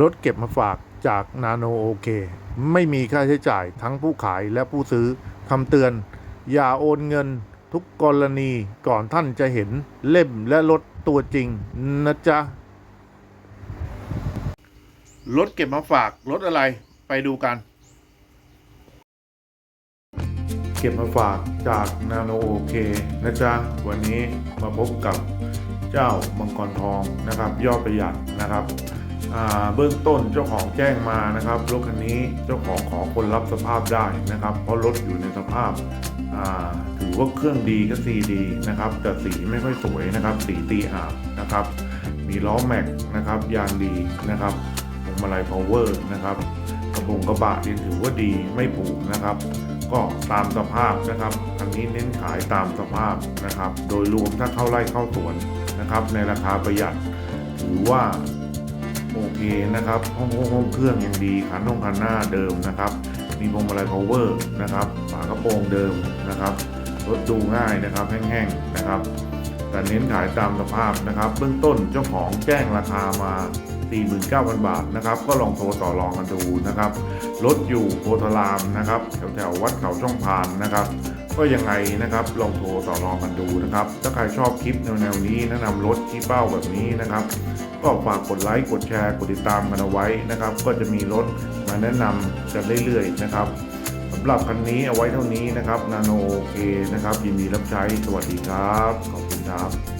รถเก็บมาฝากจากนาโนโอเค ไม่มีค่าใช้จ่ายทั้งผู้ขายและผู้ซื้อคำเตือน อย่าโอนเงินทุกกรณีก่อนท่านจะเห็นเล่มและรถตัวจริงนะจ๊ะ รถเก็บมาฝากรถอะไรไปดูกัน เก็บมาฝากจากนาโนโอเคนะจ๊ะ วันนี้มาพบกับเจ้ามังกรทองนะครับยอดประหยัดนะครับ เบื้องต้นเจ้าของแจ้งมานะครับรถคันนี้เจ้าของขอคนรับสภาพได้นะครับ เพราะรถอยู่ในสภาพาถือว่าเครื่องดีก็สีดีนะครับ แต่สีไม่ค่อยสวยนะครับ สีตีอาบนะครับ มีล้อแม็กนะครับยางดีนะครับพวงมาลัยพาวเวอร์นะครับกระโปรงกระบะยังถือว่าดีไม่ผุนะครับ ก็ตามสภาพนะครับอันนี้เน้นขายตามสภาพนะครับ โดยรวมถ้าเข้าไร่เข้าสวนนะครับ ในราคาประหยัดถือว่า โอเคนะครับห้องห้องเครื่องยังดีคันห้องคันหน้าเดิมนะครับ มีพวงมาลัย power นะครับฝากระโปรงเดิมนะครับรถดูง่ายนะครับแห้งๆนะครับ แต่เน้นขายตามสภาพนะครับ เบื้องต้นเจ้าของแจ้งราคามา 49,000 บาทนะครับ ก็ลองโทรต่อรองกันดูนะครับรถอยู่โพธารามนะครับแถวแถวๆวัดเขาช่องพานนะครับ ก็ยังไงนะครับลองโทรต่อรองกันดูนะครับ ถ้าใครชอบคลิปแนวๆนี้แนะนำรถที่เป้าแบบนี้นะครับ ก็ฝากกดไลค์กดแชร์กดติดตามกันเอาไว้นะครับ ก็จะมีรถมาแนะนำกันเรื่อยๆนะครับสำหรับคันนี้เอาไว้เท่านี้นะครับนาโนเคนะครับ ยินดีรับใช้สวัสดีครับ ขอบคุณครับ